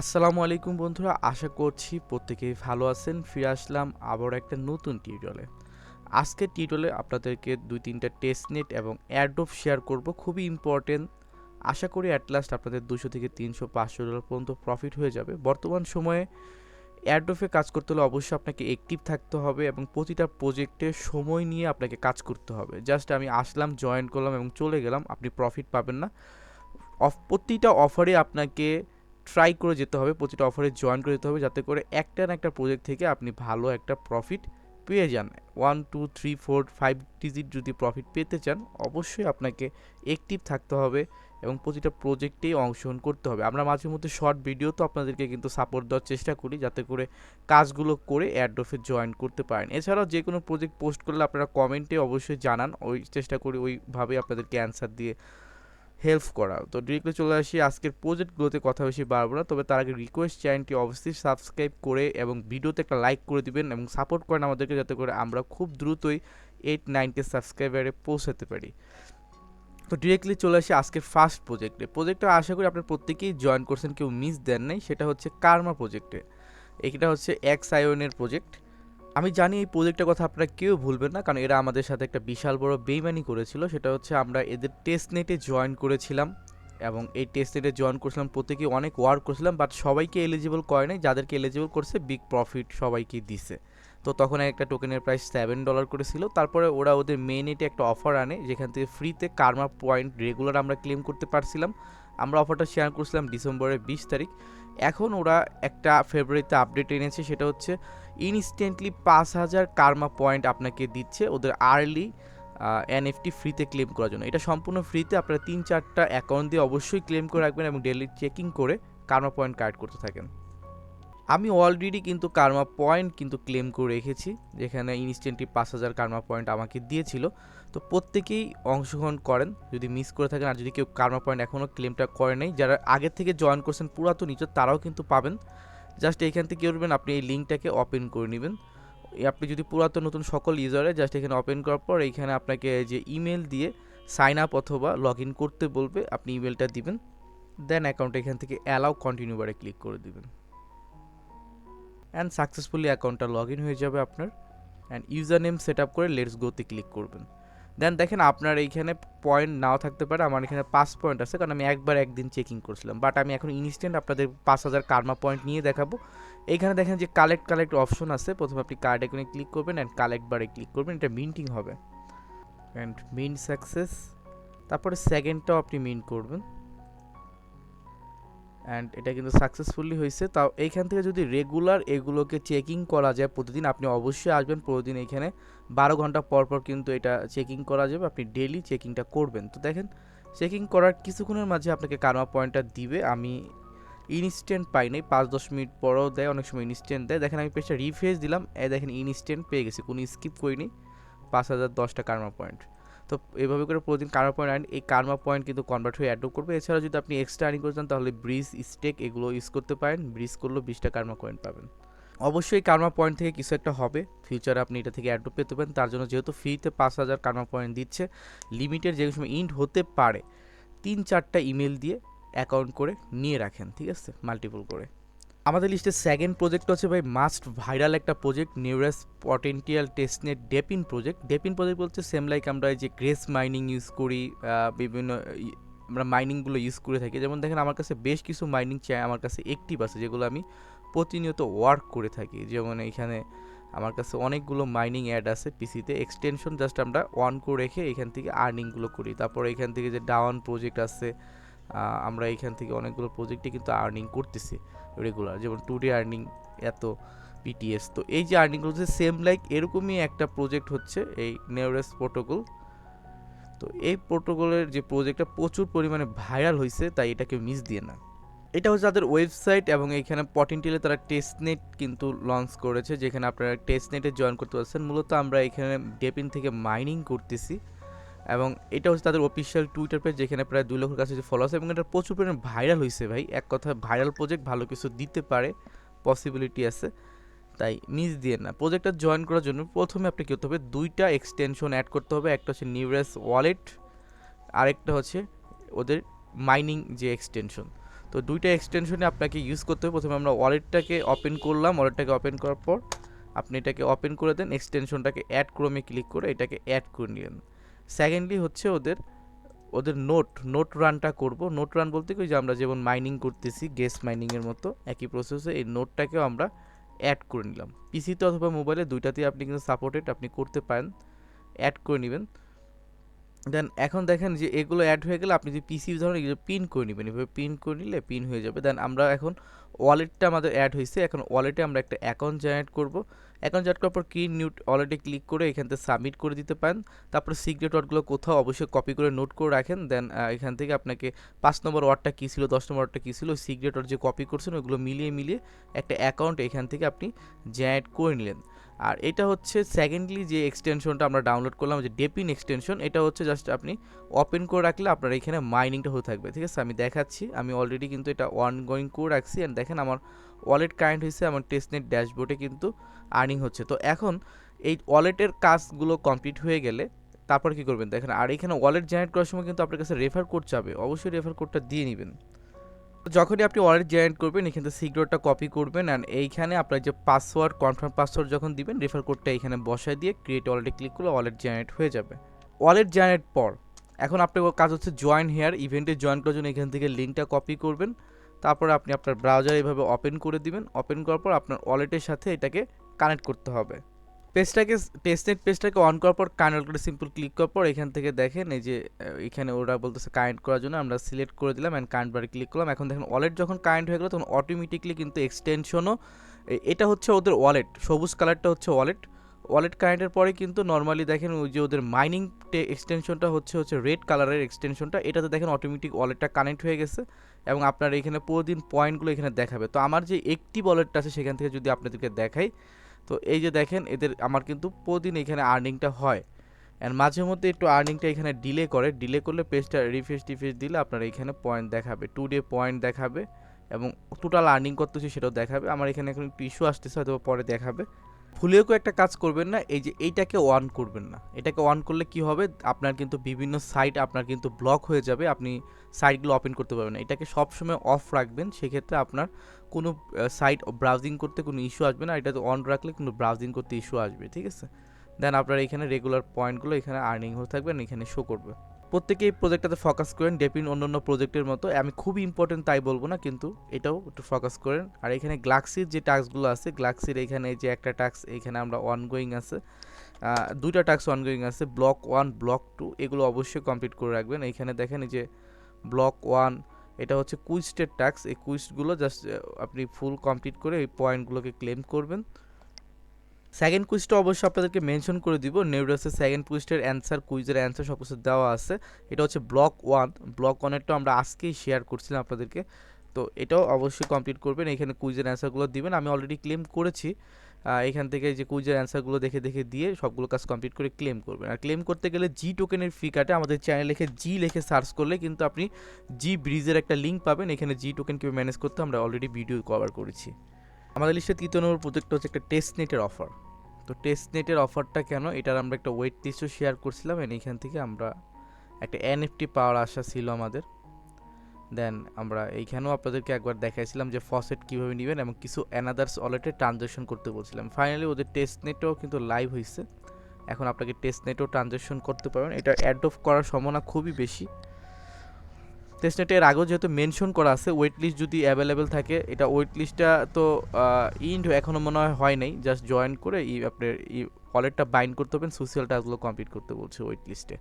আসসালামু আলাইকুম বন্ধুরা, আশা করছি প্রত্যেকেই ভালো আছেন। ফিরে আসলাম আবার একটা নতুন টিউটোরিয়ালে আজকের টিউটোরিয়ালে আপনাদেরকে দুই তিনটা টেস্ট নেট এবং অ্যাডোপ শেয়ার করব, খুবই ইম্পর্টেন্ট আশা করি অ্যাট লাস্ট আপনাদের দুশো থেকে তিনশো, পাঁচশো ডলার পর্যন্ত প্রফিট হয়ে যাবে। বর্তমান সময়ে অ্যাডোফে কাজ করতে হলে অবশ্যই আপনাকে অ্যাক্টিভ থাকতে হবে এবং প্রতিটা প্রজেক্টে সময় নিয়ে আপনাকে কাজ করতে হবে। জাস্ট আমি আসলাম জয়েন করলাম এবং চলে গেলাম, আপনি প্রফিট পাবেন না। অফ প্রতিটা অফারে আপনাকে ট্রাই করে যেতে হবে, প্রতিটা অফারে জয়েন করে যেতে হবে যাতে করে একটা না একটা প্রজেক্ট থেকে আপনি ভালো একটা প্রফিট পেয়ে যান। One two three four five digit যদি প্রফিট পেতে চান, অবশ্যই আপনাকে অ্যাক্টিভ থাকতে হবে এবং প্রতিটা প্রজেক্টেই অংশগ্রহণ করতে হবে। আমরা মাঝে মধ্যে শর্ট ভিডিও তো আপনাদেরকে কিন্তু সাপোর্ট দেওয়ার চেষ্টা করি যাতে করে কাজগুলো করে অ্যাডোফে জয়েন করতে পারেন। এছাড়াও যে কোনো প্রজেক্ট পোস্ট করলে আপনারা কমেন্টে অবশ্যই জানান, ওই চেষ্টা করি ওইভাবে আপনাদেরকে অ্যান্সার দিয়ে হেল্প করা। তো ডিরেক্টলি চলে আসি, আজকের প্রজেক্টগুলোতে কথা বেশি বাড়বো না, তবে তার আগে রিকোয়েস্ট চ্যানেলটি অবশ্যই সাবস্ক্রাইব করে এবং ভিডিওতে একটা লাইক করে দিবেন এবং সাপোর্ট করেন আমাদেরকে, যাতে করে আমরা খুব দ্রুতই এইট নাইনটি সাবস্ক্রাইবারে পৌঁছাতে পারি। তো ডিরেক্টলি চলে আসি আজকের ফার্স্ট প্রজেক্টে প্রজেক্টটা আশা করি আপনার প্রত্যেকেই জয়েন করছেন, কেউ মিস দেন নাই। সেটা হচ্ছে কার্মা প্রজেক্টে এটা হচ্ছে এক্স আইওনের প্রজেক্ট আমি জানি এই প্রজেক্টের কথা আপনারা কেউ ভুলবেন না, কারণ এরা আমাদের সাথে একটা বিশাল বড় বেইমানি করেছিল। সেটা হচ্ছে আমরা এদের টেস্ট নেটে জয়েন করেছিলাম এবং এই টেস্ট নেটে জয়েন করেছিলাম প্রত্যেকেই অনেক ওয়ার্ক করেছিলাম বাট সবাইকে এলিজিবল করে নাই। যাদেরকে এলিজিবল করছে বিগ প্রফিট সবাইকে দিছে। তো তখন একটা টোকেনের প্রাইস সেভেন ডলার করেছিল তারপরে ওরা ওদের মেন এটে একটা অফার আনে, যেখান থেকে ফ্রিতে কার্মা পয়েন্ট রেগুলার আমরা ক্লেম করতে পারছিলাম। আমরা অফারটা শেয়ার করছিলাম ডিসেম্বরের বিশ তারিখ। এখন ওরা একটা ফেব্রুয়ারিতে আপডেট এনেছে, সেটা হচ্ছে ইনস্ট্যান্টলি পাঁচ হাজার কার্মা পয়েন্ট আপনাকে দিচ্ছে ওদের আর্লি এনএফটি ফ্রিতে ক্লেম করার জন্য। এটা সম্পূর্ণ ফ্রিতে আপনারা তিন চারটা অ্যাকাউন্ট দিয়ে অবশ্যই ক্লেম করে রাখবেন এবং ডেলি চেকিং করে কার্মা পয়েন্ট কার্ড করতে থাকেন। আমি অলরেডি কিন্তু কার্মা পয়েন্ট কিন্তু ক্লেম করে রেখেছি, যেখানে ইনস্ট্যান্টলি পাঁচ হাজার কার্মা পয়েন্ট আমাকে দিয়েছিল। তো প্রত্যেকেই অংশগ্রহণ করেন, যদি মিস করে থাকেন আর যদি কেউ কার্মা পয়েন্ট এখনও ক্লেমটা করে নেই, যারা আগের থেকে জয়েন করছেন পুরাতন নিচে, তারাও কিন্তু পাবেন। জাস্ট এইখান থেকে করবেন আপনি এই লিঙ্কটাকে ওপেন করে নেবেন। আপনি যদি পুরাতন নতুন সকল ইউজারে জাস্ট এখানে ওপেন করার পর এইখানে আপনাকে যে ইমেল দিয়ে সাইন আপ অথবা লগ ইন করতে বলবে, আপনি ইমেলটা দিবেন। দেন অ্যাকাউন্ট এখান থেকে অ্যালাউ কন্টিনিউ বারে ক্লিক করে দিবেন। অ্যান্ড সাকসেসফুলি অ্যাকাউন্টটা লগ ইন হয়ে যাবে আপনার। And user name set up করে লেটস গোতে ক্লিক করবেন। দেন দেখেন আপনার এইখানে পয়েন্ট নাও থাকতে পারে, আমার এখানে পাঁচ পয়েন্ট আছে, কারণ আমি একবার একদিন চেকিং করছিলাম। বাট আমি এখন ইনস্ট্যান্ট আপনাদের পাঁচ হাজার কার্মা পয়েন্ট নিয়ে দেখাবো। এইখানে দেখেন যে কালেক্ট কালেক্ট অপশন আছে। প্রথমে আপনি কার্ড এখানে ক্লিক করবেন অ্যান্ড কালেক্ট বারে ক্লিক করবেন, এটা মিন্টিং হবে। অ্যান্ড মিন্ট সাকসেস তারপরে সেকেন্ডটাও আপনি মিন্ট করবেন। অ্যান্ড এটা কিন্তু সাকসেসফুলি হয়েছে। তাও এইখান থেকে যদি রেগুলার এগুলোকে চেকিং করা যায় প্রতিদিন, আপনি অবশ্যই আসবেন প্রতিদিন এখানে বারো ঘণ্টা পর পর কিন্তু এটা চেকিং করা যাবে। আপনি ডেলি চেকিংটা করবেন। তো দেখেন চেকিং করার কিছুক্ষণের মাঝে আপনাকে কার্মা পয়েন্টটা দিবে। আমি ইনস্ট্যান্ট পাই নাই। পাঁচ, দশ মিনিট পরও দেয়, অনেক সময় ইনস্ট্যান্ট দেয়। দেখেন আমি পেজটা রিফ্রেশ দিলাম। এ দেখেন ইনস্ট্যান্ট পেয়ে গেছি। কোনো স্কিপ করিনি। পাঁচ হাজার দশটা কার্মা পয়েন্ট তো এভাবে করে প্রতিদিন কার্মা পয়েন্ট আর্ন এই কার্মা পয়েন্ট কিন্তু কনভার্ট হয়ে অ্যাডও করবে। এছাড়া যদি আপনি এক্সট্রা আর্নিং করতে চান, তাহলে ব্রিজ স্টেক এগুলো ইউজ করতে পারেন। ব্রিজ করলেও বিশটা কার্মা পয়েন্ট পাবেন। অবশ্যই কার্মা পয়েন্ট থেকে কিছু একটা হবে। ফিউচারে আপনি এটা থেকে অ্যাডও পেতে পারেন। তার জন্য যেহেতু ফ্রিতে পাঁচ হাজার কার্মা পয়েন্ট দিচ্ছে লিমিটেড যে সময় ইন্ড হতে পারে, তিন চারটা ইমেল দিয়ে অ্যাকাউন্ট করে নিয়ে রাখেন, ঠিক আছে? মাল্টিপল করে। আমাদের লিস্টে সেকেন্ড প্রজেক্ট হচ্ছে ভাই মাস্ট ভাইরাল একটা project Neuras potential testnet DePIN project DePIN project বলতে সেম লাইক আমরা যে গ্রেস মাইনিং ইউজ করি বিভিন্ন আমরা মাইনিংগুলো ইউজ করে থাকি। যেমন দেখেন আমার কাছে বেশ কিছু মাইনিং চাই আমার কাছে অ্যাক্টিভ আছে, যেগুলো আমি প্রতিনিয়ত ওয়ার্ক করে থাকি। যেমন এখানে আমার কাছে অনেকগুলো মাইনিং অ্যাড আছে পিসিতে এক্সটেনশন জাস্ট আমরা অন করে রেখে এখান থেকে আর্নিংগুলো করি। তারপর এখান থেকে যে ডাউন প্রজেক্ট আছে আমরা এখান থেকে অনেকগুলো প্রজেক্টে কিন্তু আর্নিং করতেছি রেগুলার যেমন টু ডে আর্নিং এত পিটিএস তো এই যে আর্নিংগুলো হচ্ছে সেম লাইক এরকমই একটা প্রজেক্ট হচ্ছে এই নেওরেস প্রোটোকল তো এই প্রোটোকলের যে প্রজেক্টটা প্রচুর পরিমাণে ভাইরাল হয়েছে তাই এটাকে মিস দিয়ে না। এটা হচ্ছে তাদের ওয়েবসাইট এবং এখানে পটিনটিলে তারা টেস্টনেট কিন্তু লঞ্চ করেছে, যেখানে আপনারা টেস্টনেটে জয়েন করতে পারছেন। মূলত আমরা এখানে ডেপিন থেকে মাইনিং করতেছি। এবং এটা হচ্ছে তাদের অফিসিয়াল টুইটার পেজ যেখানে প্রায় দুই লক্ষের কাছে ফলো আছে এবং এটা প্রচুর পরিমাণে ভাইরাল হয়েছে ভাই। এক কথা ভাইরাল প্রজেক্ট ভালো কিছু দিতে পারে পসিবিলিটি আছে, তাই মিস দিয়ে না। প্রজেক্টটা জয়েন করার জন্য প্রথমে আপনি কী করতে হবে দুইটা এক্সটেনশন অ্যাড করতে হবে, একটা হচ্ছে নিউরেস ওয়ালেট আরেকটা হচ্ছে ওদের মাইনিং যে এক্সটেনশন তো তো দুইটা এক্সটেনশনে আপনাকে ইউজ করতে হবে। প্রথমে আমরা ওয়ালেটটাকে ওপেন করলাম ওয়ালেটটাকে ওপেন করার পর আপনি এটাকে ওপেন করে দেন এক্সটেনশনটাকে অ্যাড ক্রমে ক্লিক করে এটাকে অ্যাড করে নিলেন। সেকেন্ডলি হচ্ছে ওদের ওদের নোট নোট রানটা করব। নোট রান বলতে কি যে আমরা যেমন মাইনিং করতেছি গেস মাইনিংয়ের মতো, একই প্রসেসে এই নোটটাকেও আমরা অ্যাড করে নিলাম। পিসিতে অথবা মোবাইলে দুইটাতেই আপনি কিন্তু সাপোর্টেড আপনি করতে পারেন অ্যাড করে নেবেন। দেন এখন দেখেন যে এগুলো অ্যাড হয়ে গেলে আপনি যদি পিসি ধরেন এগুলো পিন করে নেবেন। এভাবে পিন করে নিলে পিন হয়ে যাবে। দেন আমরা এখন ওয়ালেটটা আমাদের অ্যাড হয়েছে। এখন ওয়ালেটে আমরা একটা অ্যাকাউন্ট জেনারেট করব। অ্যাকাউন্ট জেনারেট করার পর কি নিউ ওয়ালেটে ক্লিক করে এখান থেকে সাবমিট করে দিতে পারেন। তারপর সিক্রেট ওয়ার্ডগুলো কোথাও অবশ্যই কপি করে নোট করে রাখেন। দেন এখান থেকে আপনাকে পাঁচ নম্বর ওয়ার্ডটা কী ছিল, দশ নম্বর ওয়ার্ডটা কী ছিল সিক্রেট ওয়ার্ড যে কপি করছেন ওগুলো মিলিয়ে মিলিয়ে একটা অ্যাকাউন্ট এখান থেকে আপনি জেনারেট করে নিলেন। আর এটা হচ্ছে সেকেন্ডলি যে এক্সটেনশনটা আমরা ডাউনলোড করলাম, যে ডেপিন এক্সটেনশন এটা হচ্ছে জাস্ট আপনি ওপেন করে রাখলে আপনার এখানে মাইনিংটা হয়ে থাকবে, ঠিক আছে? আমি দেখাচ্ছি, আমি অলরেডি কিন্তু এটা অন গোয়িং করে রাখছি অ্যান্ড দেখেন আমার ওয়ালেট কারেন্ট হয়েছে, আমার টেস্টনেট ড্যাশবোর্ডে কিন্তু আর্নিং হচ্ছে। তো এখন এই ওয়ালেটের কাজগুলো কমপ্লিট হয়ে গেলে তারপর কি করবেন? দেখেন, আর এখানে ওয়ালেট জেনারেট করার সময় কিন্তু আপনার কাছে রেফার কোড যাবে অবশ্যই রেফার কোডটা দিয়ে নেবেন। যখনই আপনি ওয়ালেট জেনারেট করবেন, এখান থেকে সিকিউরটা কপি করবেন অ্যান্ড এইখানে আপনার যে পাসওয়ার্ড কনফার্ম পাসওয়ার্ড যখন দিবেন রেফার কোডটা এখানে বসায় দিয়ে ক্রিয়েট ওয়ালেটে ক্লিক করলে ওয়ালেট জেনারেট হয়ে যাবে। ওয়ালেট জেনারেট পর, এখন আপনার কাজ হচ্ছে জয়েন হেয়ার ইভেন্টে জয়েন করার জন্য এখান থেকে লিঙ্কটা কপি করবেন। তারপরে আপনি আপনার ব্রাউজার এভাবে ওপেন করে দিবেন। ওপেন করার পর আপনার ওয়ালেটের সাথে এটাকে কানেক্ট করতে হবে। পেজটাকে টেস্টনেট পেজটাকে অন করার পর কানেক্ট করে সিম্পল ক্লিক করার পর এখান থেকে দেখেন এই যে এখানে ওরা বলতেছে কানেক্ট করার জন্য আমরা সিলেক্ট করে দিলাম অ্যান্ড কারেন্ট বারে ক্লিক করলাম। এখন দেখেন ওয়ালেট যখন কারেন্ট হয়ে গেলো তখন অটোমেটিকলি কিন্তু এক্সটেনশনও এটা হচ্ছে ওদের ওয়ালেট সবুজ কালারটা হচ্ছে ওয়ালেট ওয়ালেট কারেন্টের পরে কিন্তু নর্মালি দেখেন ওই যে ওদের মাইনিং এক্সটেনশনটা হচ্ছে হচ্ছে রেড কালারের এক্সটেনশনটা এটাতে দেখেন অটোমেটিক ওয়ালেটটা কানেক্ট হয়ে গেছে এবং আপনার এখানে প্রতিদিন পয়েন্টগুলো এখানে দেখাবে। তো আমার যে একটি ওয়ালেটটা আছে সেখান থেকে যদি আপনাদেরকে দেখাই তো এই যে দেখেন, এদের আমার কিন্তু প্রতিদিন এখানে আর্নিংটা হয়। অ্যান্ড মাঝে মধ্যে একটু আর্নিংটা এখানে ডিলে করে। ডিলে করলে পেজটা রিফ্রেশ টিফ্রেশ দিলে আপনার এখানে পয়েন্ট দেখাবে। টু ডে পয়েন্ট দেখাবে এবং টোটাল আর্নিং করতেছি সেটাও দেখাবে। আমার এখানে এখন একটু ইস্যু আসতেছে হয়তো পরে দেখাবে। ভুলেও একটা কাজ করবেন না, এই যে এইটাকে অন করবেন না। এটাকে অন করলে কি হবে? আপনার কিন্তু বিভিন্ন সাইট আপনার কিন্তু ব্লক হয়ে যাবে, আপনি সাইটগুলো ওপেন করতে পারবেন না। এটাকে সবসময় অফ রাখবেন, সেক্ষেত্রে আপনার কোনো সাইট ব্রাউজিং করতে কোনো ইস্যু আসবে না এটাতে অন রাখলে কোনো ব্রাউজিং করতে ইস্যু আসবে, ঠিক আছে? দেন আপনার এখানে রেগুলার পয়েন্টগুলো এখানে আর্নিং হয়ে থাকবেন এখানে শো করবে। প্রত্যেকে এই প্রজেক্টটাতে ফোকাস করেন ডেপিন অন্য অন্য প্রজেক্টের মতো। আমি খুবই ইম্পর্টেন্ট তাই বলব না, কিন্তু এটাও একটু ফোকাস করেন। আর এখানে গ্লাক্সির যে টাস্কগুলো আছে গ্লাক্সির এখানে যে একটা টাস্ক এখানে আমরা অনগোয়িং আছে। দুইটা টাস্ক অনগোয়িং আছে ব্লক ওয়ান ব্লক টু এগুলো অবশ্যই কমপ্লিট করে রাখবেন। এখানে দেখেন যে ব্লক ওয়ান এটা হচ্ছে কুইস্টের ট্যাক্স এই কুইস্টগুলো জাস্ট আপনি ফুল কমপ্লিট করে এই পয়েন্টগুলোকে ক্লেম করবেন। সেকেন্ড কুইজটা অবশ্যই আপনাদেরকে মেনশন করে দিব। নেউরাসের সেকেন্ড কুইজটার অ্যান্সার কুইজের অ্যান্সার সব কিছু দেওয়া আছে। এটা হচ্ছে ব্লক ওয়ান ব্লক ওয়ানেরটা আমরা আজকেই শেয়ার করছিলাম আপনাদেরকে। তো এটাও অবশ্যই কমপ্লিট করবেন। এখানে কুইজের অ্যান্সারগুলো দিবেন। আমি অলরেডি ক্লেম করেছি। এখান থেকে যে কুইজের অ্যান্সারগুলো দেখে দেখে দিয়ে সবগুলো কাজ কমপ্লিট করে ক্লেম করবেন। আর ক্লেম করতে গেলে জি টোকেনের ফি কাটে। আমাদের চ্যানেল লিখে জি লিখে সার্চ করলে কিন্তু আপনি জি ব্রিজের একটা লিঙ্ক পাবেন। এখানে জি টোকেন কীভাবে ম্যানেজ করতে আমরা অলরেডি ভিডিও কভার করেছি। আমাদের লিস্টে তৃতীয় নম্বর প্রজেক্ট হচ্ছে একটা টেস্ট নেটের অফার তো টেস্ট নেটের অফারটা কেন? এটার আমরা একটা ওয়েট লিস্টও শেয়ার করছিলাম and এখান থেকে আমরা একটা এনএফটি পাওয়ার আশা ছিল আমাদের। দেন আমরা এইখানেও আপনাদেরকে একবার দেখাইছিলাম যে ফসেট কীভাবে নেবেন এবং কিছু অ্যানাদার্স ওয়ালেটে ট্রানজ্যাকশন করতে বলছিলাম। ফাইনালি ওদের টেস্ট নেটও কিন্তু লাইভ হয়েছে এখন আপনাকে টেস্ট নেটও ট্রানজ্যাকশন করতে পারবেন। এটা অ্যাড অফ করার সম্ভাবনা খুবই বেশি। টেস্ট নেটে এর আগেও যেহেতু মেনশন করা আছে ওয়েট লিস্ট যদি অ্যাভেলেবেল থাকে, এটা ওয়েট লিস্টটা তো ইন্ড এখনও মনে হয় হয় নাই জাস্ট জয়েন করে ই আপনার ই ওয়ালেটটা বাইন্ড করতে হবেন সোশ্যাল টাস্কগুলো কমপ্লিট করতে বলছে ওয়েট লিস্টে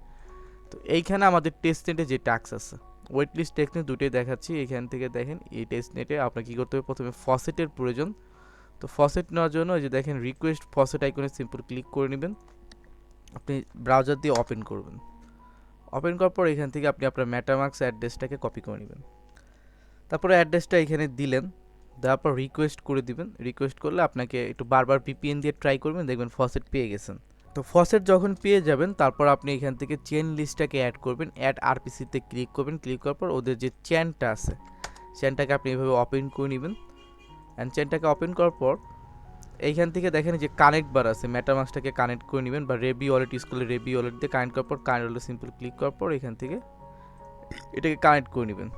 তো এইখানে আমাদের টেস্ট নেটে যে টাস্ক আছে ওয়েট লিস্ট টেস্ট নেট দুটোই দেখাচ্ছি, এখান থেকে দেখেন, এই টেস্ট নেটে আপনার কী করতে হবে, প্রথমে ফসেটের প্রয়োজন। তো ফসেট নেওয়ার জন্য যে দেখেন রিকোয়েস্ট ফসেট আইকনে সিম্পল ক্লিক করে নেবেন। আপনি ব্রাউজার দিয়ে ওপেন করবেন। ওপেন করার পর এখান থেকে আপনি আপনার ম্যাটামার্কস অ্যাড্রেসটাকে কপি করে নেবেন। তারপরে অ্যাড্রেসটা এখানে দিলেন, দেওয়ার পর রিকোয়েস্ট করে দিবেন। রিকোয়েস্ট করলে আপনাকে একটু বারবার পিপিএন দিয়ে ট্রাই করবেন, দেখবেন ফসেট পেয়ে গেছেন। তো ফসেট যখন পেয়ে যাবেন, তারপর আপনি এখান থেকে চেন লিস্টটাকে অ্যাড করবেন অ্যাড আরপিসিতে ক্লিক করবেন। ক্লিক করার পর ওদের যে চ্যানটা আছে চ্যানটাকে আপনি এভাবে ওপেন করে নেবেন। অ্যান্ড চ্যানটাকে ওপেন করার পর এইখান থেকে দেখেন যে কানেক্ট বার আছে। মেটামাক্সটাকে কানেক্ট করে নেবেন বা রেবি ওয়ালেট করলে রেবি ওয়ালেট দিয়ে কানেক্ট করার পর কানেক্ট সিম্পল ক্লিক করার পর এখান থেকে এটাকে কানেক্ট করে নেবেন।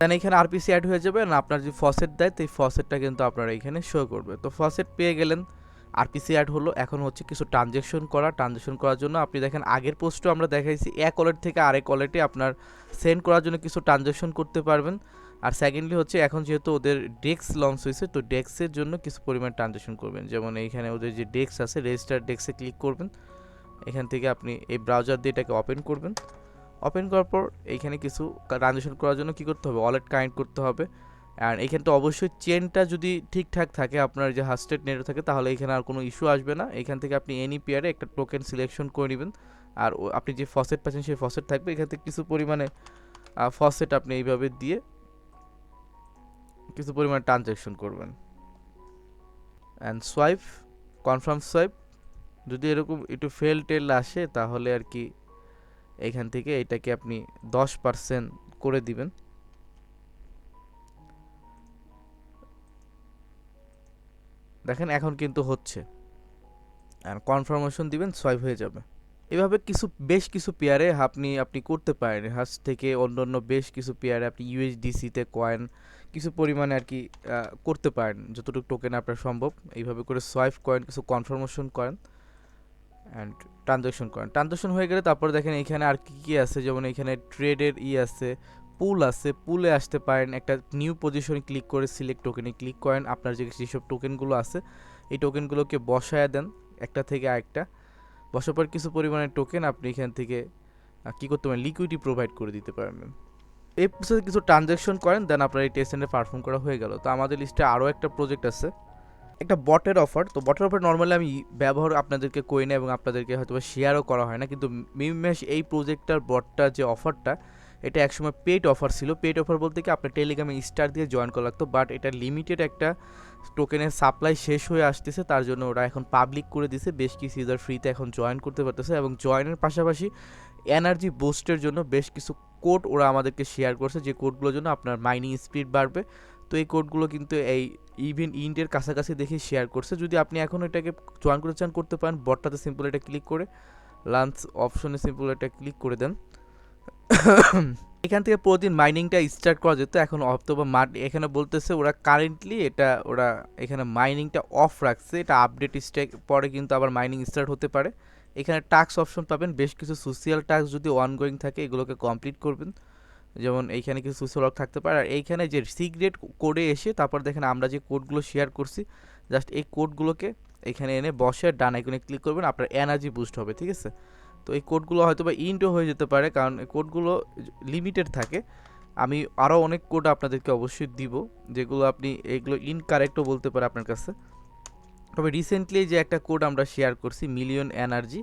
দেন এখানে আরপিসি অ্যাড হয়ে যাবে আর আপনার যে ফসেট দেয় তো এই ফসেটটা কিন্তু আপনারা এখানে শো করবে। তো ফসেট পেয়ে গেলেন আরপিসি অ্যাড হলো। এখন হচ্ছে কিছু ট্রানজেকশন করা। ট্রানজেকশন করার জন্য আপনি দেখেন আগের পোস্টও আমরা দেখাইছি। এক ওয়ালেট থেকে আরেক ওয়ালেটে আপনার সেন্ড করার জন্য কিছু ট্রানজেকশন করতে পারবেন। আর সেকেন্ডলি হচ্ছে এখন যেহেতু ওদের ডেক্স লঞ্চ হয়েছে, তো ডেক্সের জন্য কিছু পরিমাণ ট্রানজেকশন করবেন। যেমন এইখানে ওদের যে ডেক্স আছে রেজিস্টার ডেক্সে ক্লিক করবেন। এখান থেকে আপনি এই ব্রাউজার দিয়ে এটাকে ওপেন করবেন। ওপেন করার পর এইখানে কিছু ট্রানজেকশন করার জন্য কী করতে হবে? ওয়ালেট কানেক্ট করতে হবে। আর এখানে তো অবশ্যই চেনটা যদি ঠিকঠাক থাকে, আপনার যে হাস্টেড নেট থাকে, তাহলে এখানে আর কোনো ইস্যু আসবে না। এখান থেকে আপনি এনি পেয়ারে একটা টোকেন সিলেকশন করে নেবেন। আর আপনি যে ফসেট পাচ্ছেন, সেই ফসেট থাকবে। এখান থেকে কিছু পরিমাণে ফসেট আপনি এইভাবে দিয়ে কিছু পরিমাণে ট্রানজ্যাকশন করবেন। অ্যান্ড সোয়াইপ কনফার্ম সোয়াইপ যদি এরকম একটু ফেল টেল আসে, তাহলে আর কি এখান থেকে এটাকে আপনি দশ পার্সেন্ট করে দিবেন। দেখেন এখন কিন্তু হচ্ছে। আর কনফার্মেশন দিবেন সোয়াইপ হয়ে যাবে। এভাবে কিছু, বেশ কিছু পেয়ারে আপনি আপনি করতে পারেন। হাস থেকে অন্য অন্য বেশ কিছু পেয়ারে আপনি ইউএসডিসিতে কয়েন কিছু পরিমাণে আর কি করতে পারেন, যতটুকু টোকেন আপনার সম্ভব। এইভাবে করে সোয়াইপ কয়েন কিছু কনফার্মেশন করেন অ্যান্ড ট্রানজ্যাকশন করেন। ট্রানজ্যাকশন হয়ে গেলে তারপর দেখেন এখানে আর কী কী আছে, যেমন এখানে ট্রেডের ই আছে পুল আছে পুলে আসতে পারেন, একটা নিউ পজিশন ক্লিক করে সিলেক্ট টোকেনে ক্লিক করেন, আপনার যে যেসব টোকেনগুলো আছে, এই টোকেনগুলোকে বসায় দেন, একটা থেকে আরেকটা। বসার পর কিছু পরিমাণে টোকেন আপনি এখান থেকে কী করতে পারেন লিকুইডিটি প্রোভাইড করে দিতে পারবেন এই প্রসেসে কিছু ট্রানজ্যাকশন করেন দেন আপনার এই টেস্টেন্টে পারফর্ম করা হয়ে গেল। তো আমাদের লিস্টে আরও একটা প্রজেক্ট আছে। একটা বটের অফার তো বটের অফার নর্মালি আমি ব্যবহার আপনাদেরকে করি না এবং আপনাদেরকে হয়তো শেয়ারও করা হয় না, কিন্তু মিমেশ এই প্রজেক্টটার বটটা যে অফারটা এটা একসময় পেড অফার ছিল। পেড অফার বলতে কি, আপনার টেলিগ্রামে স্টার দিয়ে জয়েন করা লাগতো বাট এটা লিমিটেড একটা টোকেনের সাপ্লাই শেষ হয়ে আসতেছে, তার জন্য ওরা এখন পাবলিক করে দিছে। বেশ কিছু ইউজার ফ্রিতে এখন জয়েন করতে পারতেছে এবং জয়েনের পাশাপাশি এনার্জি বুস্টের জন্য বেশ কিছু কোড ওরা আমাদেরকে শেয়ার করছে যে কোডগুলোর জন্য আপনার মাইনিং স্পিড বাড়বে। তো এই কোডগুলো কিন্তু এই ইভেন ইন্ডের কাছাকাছি দেখে শেয়ার করছে। যদি আপনি এখন এটাকে জয়েন করতে চান, করতে পারেন। বটটাতে সিম্পল এটা ক্লিক করে লাঞ্চ অপশনে সিম্পল এটা ক্লিক করে দেন। এখান থেকে প্রতিদিন মাইনিংটা স্টার্ট করা যেত। এখন অফ অথবা মাঠ এখানে বলতেছে ওরা কারেন্টলি এটা, ওরা এখানে মাইনিংটা অফ রাখছে। এটা আপডেট স্টেক পরে কিন্তু আবার মাইনিং স্টার্ট হতে পারে। এখানে টাস্ক অপশন পাবেন। বেশ কিছু সোশ্যাল টাস্ক যদি অনগোয়িং থাকে, এগুলোকে কমপ্লিট করবেন। যেমন এইখানে কিছু সোশ্যাল ওয়ার্ক থাকতে পারে। আর এইখানে যে সিক্রেট কোডে এসে তারপর দেখেন আমরা যে কোডগুলো শেয়ার করছি জাস্ট এই কোডগুলোকে এখানে এনে বসে ডান আইকনে ক্লিক করবেন, আপনার এনার্জি বুস্ট হবে, ঠিক আছে? তো এই কোডগুলো হয়তো বা ইন্টও হয়ে যেতে পারে, কারণ কোডগুলো লিমিটেড থাকে। আমি আরও অনেক কোড আপনাদেরকে অবশ্যই দিব, যেগুলো আপনি, এগুলো ইনকারেক্টও বলতে পারে আপনার কাছে। তবে রিসেন্টলি যে একটা কোড আমরা শেয়ার করছি মিলিয়ন এনার্জি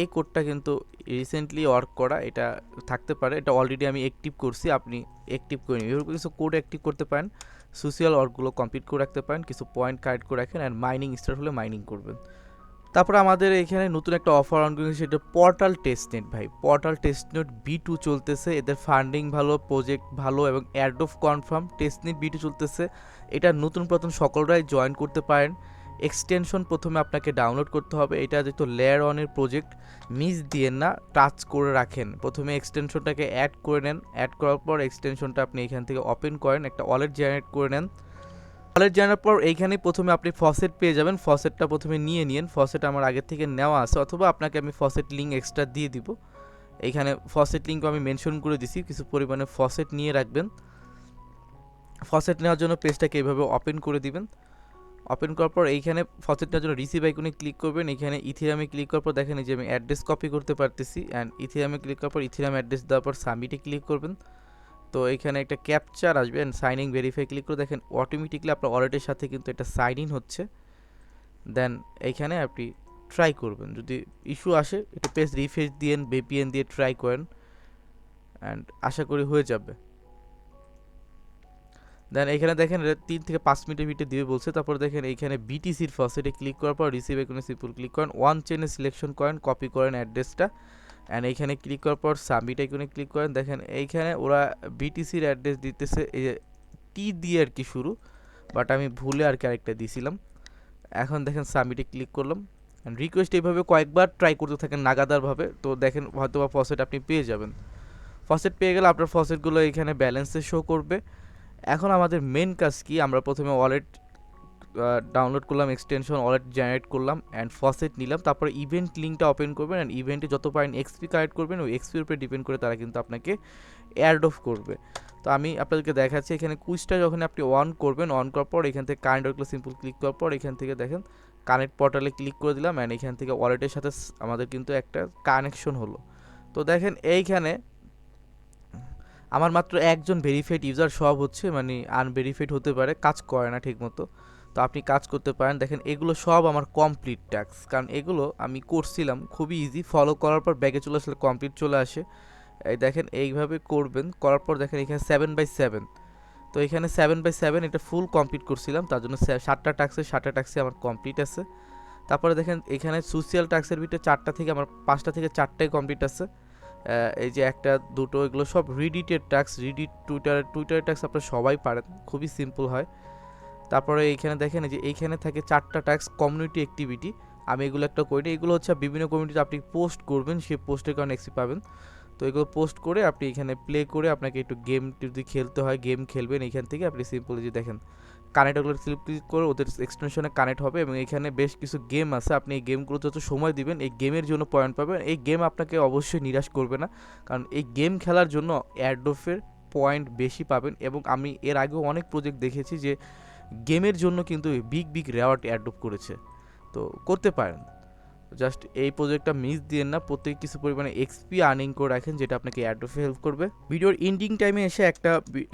এই কোডটা কিন্তু রিসেন্টলি ওয়ার্ক করা, এটা থাকতে পারে, এটা অলরেডি আমি অ্যাক্টিভ করছি, আপনি অ্যাক্টিভ করে নিন। এরকম কিছু কোড অ্যাক্টিভ করতে পারেন সোশ্যাল ওয়ার্কগুলো কমপ্লিট করে রাখতে পারেন, কিছু পয়েন্ট কালেক্ট করে রাখেন অ্যান্ড মাইনিং স্টার্ট হলে মাইনিং করবেন। তারপর আমাদের এখানে নতুন একটা অফার অন করেছে সেটা পোর্টাল টেস্ট নেট ভাই। Portal test net B two চলতেছে, এদের ফান্ডিং ভালো প্রজেক্ট ভালো, এবং add of confirm test net B two চলতেছে। এটা নতুন প্রথম সকলরাই জয়েন করতে পারেন। এক্সটেনশন প্রথমে আপনাকে ডাউনলোড করতে হবে। এটা যেহেতু লেয়ার অনের প্রজেক্ট মিস দিয়ে না টাচ করে রাখেন। প্রথমে এক্সটেনশনটাকে অ্যাড করে নেন। অ্যাড করার পর এক্সটেনশনটা আপনি এখান থেকে ওপেন করেন, একটা ওয়ালেট জেনারেট করে নেন। ওয়ালেট জানার পর এইখানে প্রথমে আপনি ফসেট পেয়ে যাবেন। ফসেটটা প্রথমে নিয়ে নিন। ফসেট আমার আগে থেকে নেওয়া আছে, অথবা আপনাকে আমি ফসেট লিঙ্ক এক্সট্রা দিয়ে দিব। এইখানে ফসেট লিঙ্ক আমি মেনশন করে দিছি, কিছু পরিমাণে ফসেট নিয়ে রাখবেন। ফসেট নেওয়ার জন্য পেজটাকে এইভাবে ওপেন করে দিবেন। ওপেন করার পর এইখানে ফসেটটার জন্য রিসিভ আইকনে ক্লিক করবেন। এখানে ইথিরামে ক্লিক করার পর দেখেন যে আমি অ্যাড্রেস কপি করতে পারতেছি অ্যান্ড ইথিরামে ক্লিক করার পর ইথিরাম অ্যাড্রেস দেওয়ার পর সাবমিটে ক্লিক করবেন। তো এখানে একটা ক্যাপচার আসবে and sign in verify click করে দেখেন অটোমেটিকলি আপনার ওয়ালেটের সাথে কিন্তু এটা সাইন ইন হচ্ছে। দেন এইখানে আপনি ট্রাই করবেন। যদি ইস্যু আসে, একটু পেজ রিফ্রেশ দিয়েন বেপিএন দিয়ে ট্রাই করেন। অ্যান্ড আশা করি হয়ে যাবে। দেন এখানে দেখেন, এটা তিন থেকে পাঁচ মিনিটের ভিতরে দিবে বলছে। তারপর দেখেন এইখানে বিটিসির ফার্স্টে ক্লিক করার পর রিসিভ এখানে সিম্পল ক্লিক করেন। ওয়ান চেনে সিলেকশন করেন কপি করেন অ্যাড্রেসটা অ্যান্ড এইখানে ক্লিক করার পর সাবমিট আইকনে ক্লিক করেন। দেখেন, এইখানে ওরা বিটিসির অ্যাড্রেস দিতেছে, এই টি দিয়ে আর কি শুরু। বাট আমি ভুলে আর কি আরেকটা দিয়েছিলাম এখন দেখেন সাবমিটে ক্লিক করলাম। অ্যান্ড রিকোয়েস্ট এইভাবে কয়েকবার ট্রাই করতে থাকেন নাগাদারভাবে। তো দেখেন হয়তো বা ফসেট আপনি পেয়ে যাবেন। ফসেট পেয়ে গেলে আপনার ফসেটগুলো এখানে ব্যালেন্সে শো করবে। এখন আমাদের মেন কাজ কি? আমরা প্রথমে ওয়ালেট ডাউনলোড করলাম এক্সটেনশন ওয়ালেট জেনারেট করলাম অ্যান্ড ফসেট নিলাম। তারপরে ইভেন্ট লিঙ্কটা ওপেন করবেন অ্যান্ড ইভেন্টে যত পারেন এক্সপি কালেক্ট করবেন। ওই এক্সপির উপরে ডিপেন্ড করে তারা কিন্তু আপনাকে অ্যাড অফ করবে। তো আমি আপনাদেরকে দেখাচ্ছি, এখানে কুইজটা যখন আপনি অন করবেন অন করার পর এখান থেকে কারেন্ট ওয়ার্কগুলো সিম্পল ক্লিক করার পর এখান থেকে দেখেন কানেক্ট পোর্টালে ক্লিক করে দিলাম অ্যান্ড এখান থেকে ওয়ালেটের সাথে আমাদের কিন্তু একটা কানেকশন হলো। তো দেখেন এইখানে আমার মাত্র একজন ভেরিফাইড ইউজার সব হচ্ছে মানে আনভেরিফাইড হতে পারে, কাজ করে না ঠিক মতো তো আপনি কাজ করতে পারেন। দেখেন এগুলো সব আমার কমপ্লিট ট্যাক্স কারণ এগুলো আমি করছিলাম খুবই ইজি ফলো করার পর ব্যাগে চলে আসলে কমপ্লিট চলে আসে। এই দেখেন এইভাবে করবেন, করার পর দেখেন এখানে সেভেন বাই সেভেন তো এখানে সেভেন বাই সেভেন এটা ফুল কমপ্লিট করছিলাম, তার জন্য সাতটা ট্যাক্সে সাতটা ট্যাক্সে আমার কমপ্লিট আছে। তারপরে দেখেন এখানে সোশিয়াল ট্যাক্সের ভিতরে চারটা থেকে আমার পাঁচটা থেকে চারটাই কমপ্লিট আছে। এই যে একটা, দুটো, এগুলো সব রিডিটের ট্যাক্স রিডিট টুইটার টুইটারের ট্যাক্স আপনারা সবাই পারেন, খুবই সিম্পল হয়। তারপরে এইখানে দেখেন যে এইখানে থাকে চারটা ট্যাক্স কমিউনিটি অ্যাক্টিভিটি আমি এগুলো একটা করি এগুলো হচ্ছে বিভিন্ন কমিউনিটিতে আপনি পোস্ট করবেন, সেই পোস্টের কারণে এক্সি পাবেন। তো এগুলো পোস্ট করে আপনি এখানে প্লে করে আপনাকে একটু গেম যদি খেলতে হয় গেম খেলবেন এখান থেকে আপনি সিম্পল যে দেখেন। কানেক্ট ওগুলো ক্লিক ক্লিক করে ওদের এক্সটেনশনে কানেক্ট হবে এবং এখানে বেশ কিছু গেম আছে। আপনি এই গেমগুলো যত সময় দিবেন, এই গেমের জন্য পয়েন্ট পাবেন। এই গেম আপনাকে অবশ্যই নিরাশ করবে না। কারণ এই গেম খেলার জন্য অ্যাডোফের পয়েন্ট বেশি পাবেন এবং আমি এর আগেও অনেক প্রজেক্ট দেখেছি যে গেমের জন্য কিন্তু বিগ বিগ রেওয়ার্ড অ্যাডোপ করেছে। তো করতে পারেন। জাস্ট এই প্রজেক্টটা মিস দিয়েন না, প্রত্যেক কিছু পরিমাণে এক্সপি আর্নিং করে রাখেন, যেটা আপনাকে অ্যাডোফে হেল্প করবে। ভিডিওর ইন্ডিং টাইমে এসে একটা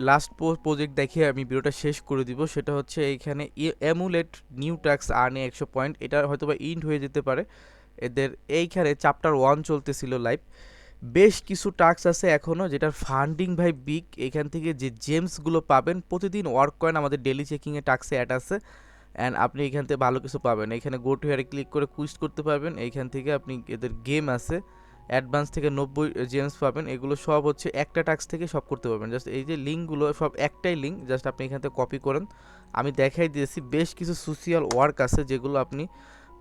লাস্ট প্রজেক্ট দেখিয়ে আমি ভিডিওটা শেষ করে দিব, সেটা হচ্ছে এইখানে এমুলেট নিউ ট্যাক্স আর্নে একশো পয়েন্ট এটা হয়তো বা ইন্ড হয়ে যেতে পারে। এদের এইখানে চ্যাপ্টার ওয়ান চলতেছিল লাইভ বেশ কিছু টাস্ক আছে এখনও যেটার ফান্ডিং ভাই বিগ এখান থেকে যে জেমসগুলো পাবেন, প্রতিদিন ওয়ার্ক করেন, আমাদের ডেলি চেকিংয়ে টাস্কে অ্যাড আছে। অ্যান্ড আপনি এখান থেকে ভালো কিছু পাবেন। এখানে গো টু হেয়ারে ক্লিক করে কুইজ করতে পারবেন। এইখান থেকে আপনি এদের গেম আছে অ্যাডভান্স থেকে নব্বই জেমস পাবেন। এগুলো সব হচ্ছে একটা টাস্ক থেকে সব করতে পারবেন। জাস্ট এই যে লিঙ্কগুলো সব একটাই লিঙ্ক জাস্ট আপনি এখান থেকে কপি করেন। আমি দেখাই দিয়েছি, বেশ কিছু সোশিয়াল ওয়ার্ক আছে যেগুলো আপনি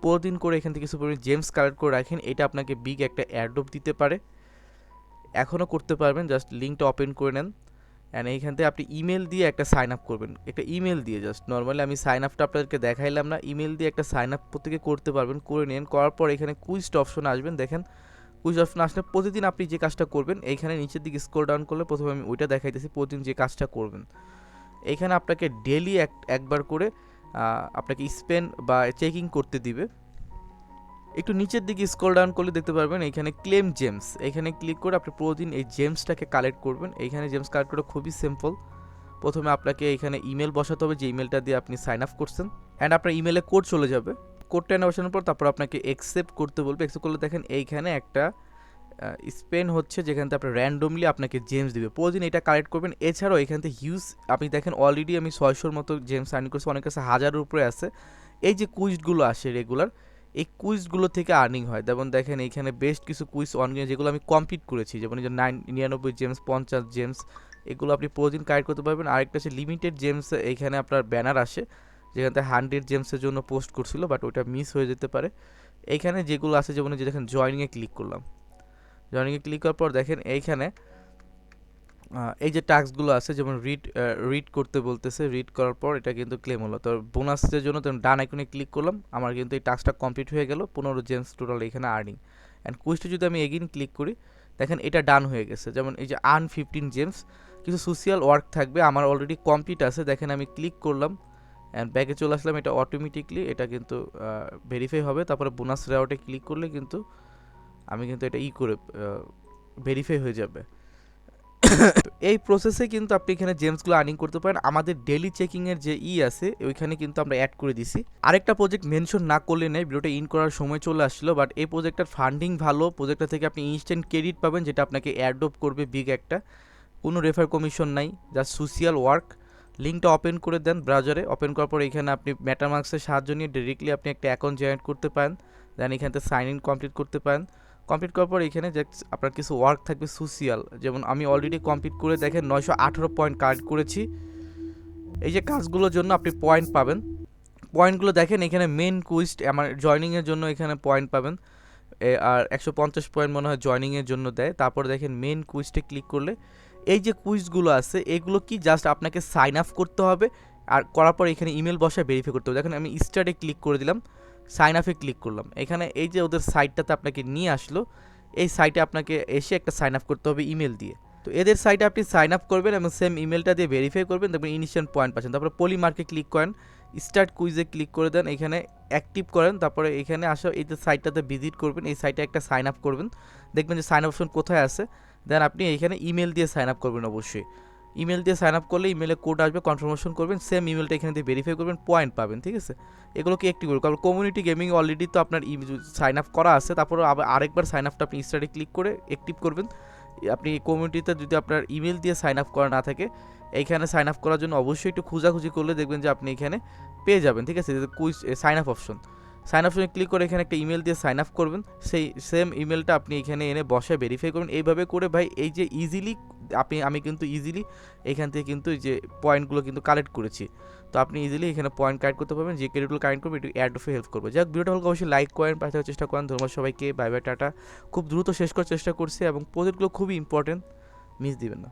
প্রতিদিন করে এখান থেকে কিছু পরিমাণ জেমস কালেক্ট করে রাখেন। এটা আপনাকে বিগ একটা অ্যাডোপ দিতে পারে। এখনও করতে পারবেন জাস্ট লিঙ্কটা ওপেন করে নেন। অ্যান্ড এইখান থেকে আপনি ইমেল দিয়ে একটা সাইন আপ করবেন। একটা ইমেল দিয়ে জাস্ট নর্মালি আমি সাইন আপটা আপনাদেরকে দেখাইলাম না। ইমেল দিয়ে একটা সাইন আপ প্রত্যেকে করতে পারবেন, করে নিন। করার পর এখানে কুইজড অপশন আসবেন, দেখেন। কুইজ অপশন আসলে প্রতিদিন আপনি যে কাজটা করবেন, এইখানে নিচের দিকে স্ক্রল ডাউন করলে প্রথমে আমি ওইটা দেখাইতেছি, প্রতিদিন যে কাজটা করবেন। এইখানে আপনাকে ডেলি এক, একবার করে আপনাকে স্পেন বা চেকিং করতে দিবে। একটু নিচের দিকে স্ক্রল ডাউন করলে দেখতে পারবেন এখানে ক্লেম জেমস এখানে ক্লিক করে আপনি প্রতিদিন এই জেমসটাকে কালেক্ট করবেন। এইখানে জেমস কালেক্ট করা খুবই সিম্পল প্রথমে আপনাকে এখানে ইমেল বসাতে হবে, যে ইমেলটা দিয়ে আপনি সাইন আপ করছেন। অ্যান্ড আপনার ইমেলে কোড চলে যাবে। কোডটা এনে বসানোর পর তারপর আপনাকে একসেপ্ট করতে বলবে। একসেপ্ট করলে দেখেন এইখানে একটা স্পেন হচ্ছে যেখান থেকে আপনার র্যান্ডমলি আপনাকে জেমস দিবে। প্রতিদিন এটা কালেক্ট করবেন। এছাড়াও এখান থেকে হিউজ আপনি দেখেন অলরেডি আমি ছয়শোর মতো জেমস আর্ন করছি। অনেক কাছে হাজারের উপরে আছে। এই যে কুইজগুলো আসে রেগুলার এই কুইজগুলো থেকে আর্নিং হয়। যেমন দেখেন, এইখানে বেস্ট কিছু কুইজ অনগিয়ে যেগুলো আমি কমপ্লিট করেছি। যেমন নাইন নিরানব্বই জেমস পঞ্চাশ জেমস এগুলো আপনি প্রতিদিন কালেক্ট করতে পারবেন। আরেকটা হচ্ছে লিমিটেড জেমস এইখানে আপনার ব্যানার আসে, যেখান থেকে হান্ড্রেড জেমসের জন্য পোস্ট করছিল বাট ওইটা মিস হয়ে যেতে পারে। এইখানে যেগুলো আছে, যেমন যে দেখেন জয়নিংয়ে ক্লিক করলাম। জয়নিংয়ে ক্লিক করার পর দেখেন, এইখানে এই যে টাস্কগুলো আছে, যেমন রিড রিড করতে বলতেছে রিড করার পর এটা কিন্তু ক্লেম হলো। তো বোনাসের জন্য তো ডান আইকনে ক্লিক করলাম, আমার কিন্তু এই টাস্কটা কমপ্লিট হয়ে গেল, পনেরো জেমস টোটাল এখানে আর্নিং অ্যান্ড কুইজটা যদি আমি এগিন ক্লিক করি, দেখেন এটা ডান হয়ে গেছে। যেমন এই যে আর্ন ফিফটিন জেমস কিছু সোশিয়াল ওয়ার্ক থাকবে, আমার অলরেডি কমপ্লিট আছে, দেখেন আমি ক্লিক করলাম অ্যান্ড ব্যাগে চলে আসলাম, এটা অটোমেটিকলি এটা কিন্তু ভেরিফাই হবে। তারপরে বোনাস রেওয়ার্ডে ক্লিক করলে কিন্তু, আমি কিন্তু এটা ই করে ভেরিফাই হয়ে যাবে। এই প্রসেসে কিন্তু আপনি এখানে জেমসগুলো আর্নিং করতে পারেন। আমাদের ডেলি চেকিংয়ের যে ই আছে, ওইখানে কিন্তু আমরা অ্যাড করে দিছি। আরেকটা প্রজেক্ট মেনশন না করলে নেই, ভিডিওটা ইন করার সময় চলে আসলো বাট এই প্রজেক্টটার ফান্ডিং ভালো। প্রজেক্টটা থেকে আপনি ইনস্ট্যান্ট ক্রেডিট পাবেন, যেটা আপনাকে অ্যাডোপ করবে বিগ একটা। কোনো রেফার কমিশন নাই জাস্ট সোশিয়াল ওয়ার্ক লিঙ্কটা ওপেন করে দেন ব্রাউজারে ওপেন করার পর এখানে আপনি ম্যাটামার্কসের সাহায্য নিয়ে ডিরেক্টলি আপনি একটা অ্যাকাউন্ট জেনারেট করতে পারেন। দেন এখান থেকে সাইন ইন কমপ্লিট করতে পারেন। কমপ্লিট করার পর এখানে যে আপনার কিছু ওয়ার্ক থাকবে সোশিয়াল যেমন আমি অলরেডি কমপ্লিট করে দেখেন নয়শো আঠেরো পয়েন্ট কার্ড করেছি। এই যে কাজগুলোর জন্য আপনি পয়েন্ট পাবেন। পয়েন্টগুলো দেখেন এখানে মেন কুইস্ট আমার জয়নিংয়ের জন্য এখানে পয়েন্ট পাবেন। আর একশো পঞ্চাশ পয়েন্ট মনে হয় জয়নিংয়ের জন্য দেয়। তারপর দেখেন মেন কুইজটা ক্লিক করলে এই যে কুইজগুলো আছে, এগুলো কি জাস্ট আপনাকে সাইন আপ করতে হবে। আর করার পর এখানে ইমেল বসায় ভেরিফাই করতে হবে। দেখেন আমি স্টার্টে ক্লিক করে দিলাম। সাইন আপে ক্লিক করলাম। এখানে এই যে ওদের সাইটটাতে আপনাকে নিয়ে আসলো, এই সাইটে আপনাকে এসে একটা সাইন আপ করতে হবে ইমেল দিয়ে। তো এদের সাইটে আপনি সাইন আপ করবেন এবং সেম ইমেলটা দিয়ে ভেরিফাই করবেন, তারপর ইনিশিয়াল পয়েন্ট পাচ্ছেন। তারপরে পলিমার্কে ক্লিক করেন স্টার্ট কুইজে ক্লিক করে দেন, এখানে অ্যাক্টিভ করেন, তারপরে এখানে আসা, এই যে সাইটটাতে ভিজিট করবেন, এই সাইটে একটা সাইন আপ করবেন। দেখবেন যে সাইন অপশন কোথায় আছে দেন আপনি এখানে ইমেল দিয়ে সাইন আপ করবেন অবশ্যই। ইমেল দিয়ে সাইন আপ করলে ইমেলে কোড আসবে কনফার্মেশন করবেন সেম ইমেলটা এখানে দিয়ে ভেরিফাই করবেন পয়েন্ট পাবেন, ঠিক আছে? এগুলোকে একটি করবেন কারণ কমিউনিটি গেমিং অলরেডি তো আপনার সাইন আপ করা আছে তারপরে আবার আরেকবার সাইন আপটা আপনি স্টার্টে ক্লিক করে অ্যাক্টিভ করবেন। আপনি কমিউনিটিতে যদি আপনার ইমেল দিয়ে সাইন আপ করা না থাকে, এইখানে সাইন আপ করার জন্য অবশ্যই একটু খোঁজাখুঁজি করলে দেখবেন যে আপনি এখানে পেয়ে যাবেন, ঠিক আছে? Quiz sign up option sign up অপশনে ক্লিক করে এখানে একটা ইমেল দিয়ে সাইন আপ করবেন, সেই সেম ইমেলটা আপনি এখানে এনে বসে ভেরিফাই করবেন। এইভাবে করে ভাই, এই যে ইজিলি আপনি, আমি কিন্তু ইজিলি এখান থেকে কিন্তু যে পয়েন্টগুলো কিন্তু কালেক্ট করেছি। তো আপনি ইজিলি এখানে পয়েন্ট কালেক্ট করতে পারবেন, যে ক্রেডিটগুলো কালেক্ট করবে, একটু অ্যাড অফে হেল্প করবে। যাক ভিডিওটা হলে অবশ্যই লাইক করেন, পাশে থাকার চেষ্টা করেন। ধন্যবাদ সবাইকে বাই বাই টাটা। খুব দ্রুত শেষ করার চেষ্টা করছি এবং প্রজেক্টগুলো খুবই ইম্পর্টেন্ট মিস দিবেন না।